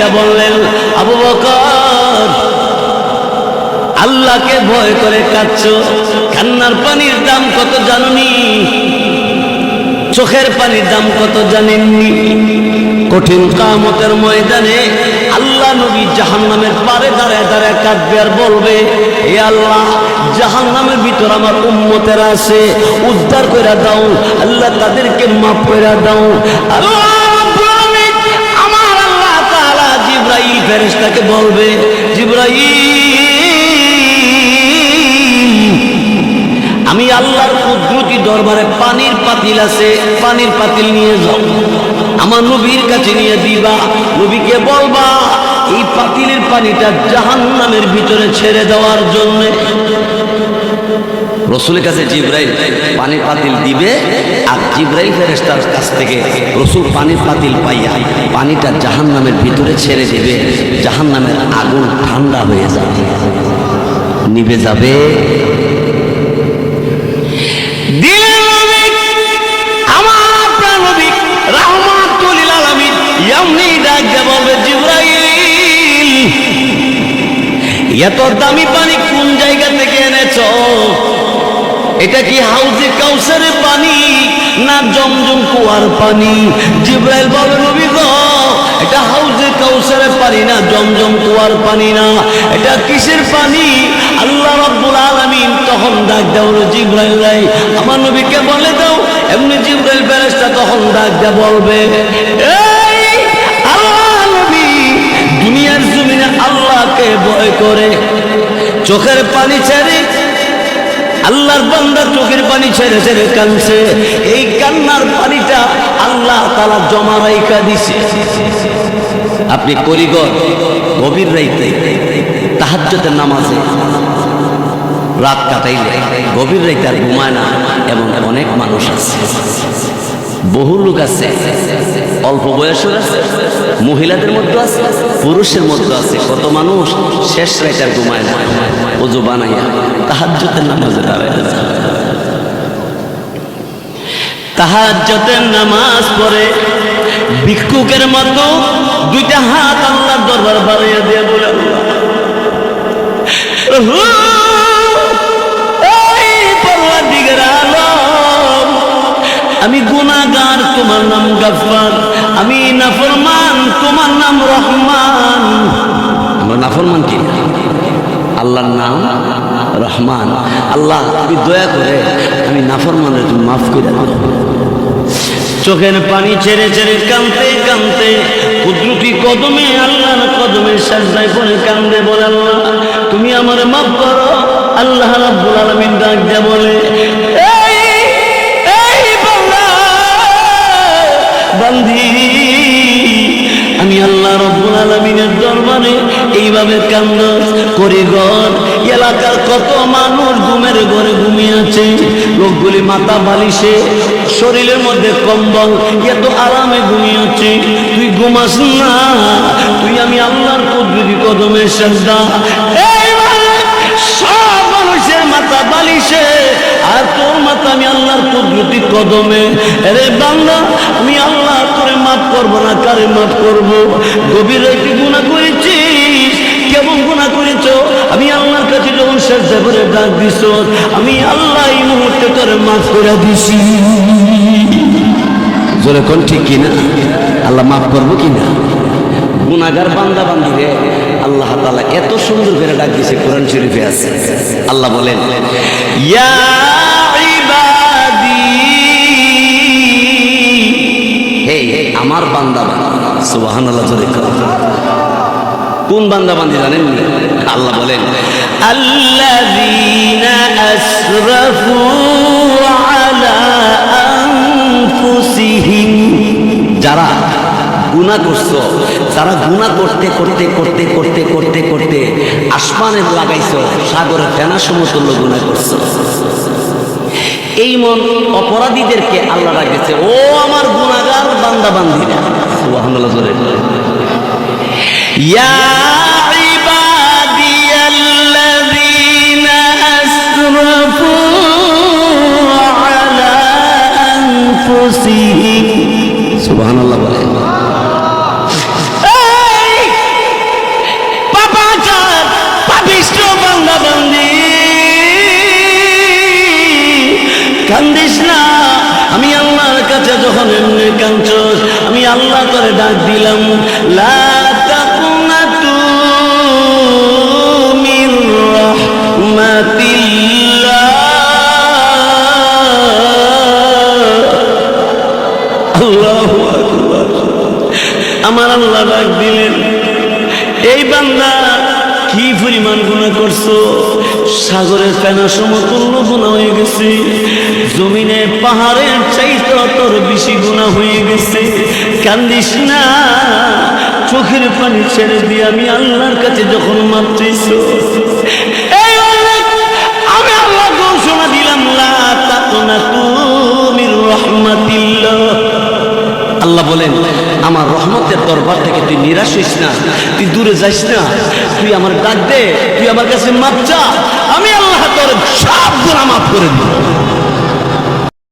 দিয়ে বললেন, আবু বকর, আল্লাহকে ভয় করে কাঁদছ। কান্নার পানির দাম কত জানুনি? চোখের পানির দাম কত জানেননি? কঠিন কামতের ময়দানে আল্লাহ নবী জাহান নামের পারে দাঁড়ায় দাঁড়ায় কাঁদবে আর বলবে, এ আল্লাহ জাহান নামের ভিতর আমার উম্মতেরা আছে, উদ্ধার করে দাও, আল্লাহ তাদেরকে মাফ করে দাও। আল্লাহ ফেরেশতাকে বলবে, জিব্রাইল, আমি আল্লাহর কুদরতি দরবারে পানির পাতিল আছে, পানির পাতিল নিয়ে যাও। আমার নবীর কাছে নিয়ে দিবা, নবীকে বলবা, এই পাতিলের পানিটা জাহান নামের ভিতরে ছেড়ে দেওয়ার জন্য। রসুলের কাছে জিব্রাইল পানির পাতিল দিবে আর জিব্রাইল ফেরেস্তার কাছ থেকে রসুল পানির পাতিল পাইয়া পানিটা জাহান নামের ভিতরে ছেড়ে দেবে জাহান নামের আগুন ঠান্ডা হয়ে যাবে। যাবে। নবী জিব্রাইল, এত দামি পানি কোন জায়গা থেকে এনেছো? এটা কি হাউজে কাউসারের পানি না জমজম কুয়ার পানি? জিব্রাইল বলে, নবী এটা হাউজে কাউসারের পানি না জমজম কুয়ার পানি না। এটা কিসের পানি? আল্লাহ রাব্বুল আলামিন তখন ডাক দাও জিব্রাইল রাই আমার নবীকে বলে দাও। এমনি জিব্রাইল ফেরেশতা তখন ডাক দেয়া, বলবে, এই আল্লাহ নবী, দুনিয়ার জমিনে আল্লাহকে ভয় করে, চোখের পানি ছেড়ে আল্লাহর বান্দা চোখের পানি ছেড়ে ছেড়ে কানছে এই কান্নার পানিটা আল্লাহ তালা জমা রাইকা দিছে। আপনি করিগর গভীর রাইতে তাহাজ্জতের নামাজে রাত কাটাইলে গভীর রাইতে আর ঘুমায় না, এমন অনেক মানুষ আছে। বহু লোক আছে। অল্প বয়সের আছে, মহিলাদের মধ্যে আছে, পুরুষের মধ্যে আছে। কত মানুষ শেষ আর ঘুমায় না অজু বানাইয়া তাহাজ্জতের নামাজে দাঁড়ায় তাহাজ্জতের নামাজ পড়ে ভিক্ষুকের মতো দুইটা হাত আল্লাহর দরবার বাড়িয়ে দিয়ে বলে আমি গুনাগার তোমার নাম গাফার আমি নাফরমান তোমার নাম রহমান। আমরা নাফরমান কি? আল্লাহর নাম রহমান। আল্লাহ তুমি দয়া করে আমি নাফরমানের তুমি মাফ করে দাও। চোখের পানি ছেড়ে ছেড়ে কানতে কানতে কুদরতি কদমে আল্লাহর কদমে সাজদায় পড়ে কান্দে বলে আল্লাহ তুমি আমার মাফ করো। আল্লাহ রাব্বুল আলামিন ডাক দিয়া বলে আল্লাহ রব্বুল আলমিনের দরবারে এইভাবে কান্দ করি ঘর এলাকার কত মানুষ ঘুমের ঘরে ঘুমিয়ে আছে। লোকগুলি মাথা বালিশে, শরীরের মধ্যে কম্বল, এত আরামে ঘুমিয়েছে তুই ঘুমাস না, তুই আমি আল্লাহর কুদরতি কদমের শ্রদ্ধা সব মানুষের মাথা বালিশে, আর তোর মাথা আমি আল্লাহর কুদরতি কদমে। আরে বাংলা আমি আল্লাহ মাফ করব না, কারে মাফ করব? গভীর একটি গুণা করেছিস? কেমন গুণা করেছ? আমি আল্লাহর কাছে যখন শেষ করে ডাক দিছ, আমি আল্লাহ এই মুহূর্তে মাফ করে দিছি। ঠিক কিনা? আল্লাহ মাফ করব কিনা? গুনাগার বান্দা বান্দি রে, আল্লাহ তাআলা এত সুন্দর করে ডাক দিয়েছে কোরআন শরীফে আছে। আল্লাহ বলেন, ইয়া আমার বান্দা জোরে কোন বান্দা বান্দি জানেন? আল্লাহ বলেন যারা গুণা করছ, যারা গুণা করতে করতে করতে করতে করতে করতে আসমানের লাগাইছ সাগরের ফেনা সমতুল্য গুণা করছ। এই মন অপরাধীদেরকে আল্লাহ রাখেছে ও আমার গুণাগার বান্দা বান্দিরা ইয়া যখন এমনি আমি আল্লাহ করে ডাক দিলাম আমার আল্লাহ ডাক দিলেন এই বান্দা কি পরিমাণ গুণা করছ? সাগরের ফেনা সমতুল্য গুণা হয়ে গেছে। জমিনে পাহাড়ের চাইতে তোর বেশি গুণা হয়ে গেছে। কান্দিস না, চোখের পানি ছেড়ে দিয়ে আমি আল্লাহর কাছে যখন মাপতেছ আমি আল্লাহ ঘোষণা দিলাম, লা তাকুনা রহমাতিল্লাহ। আল্লাহ বলেন, আমার রহমতের দরবার থেকে তুই নিরাশ হইস না, তুই দূরে যাইস না, তুই আমার ডাক দে, তুই আমার কাছে মাপ চা, আমি আল্লাহ তোর সব গুণা মাফ করে দিই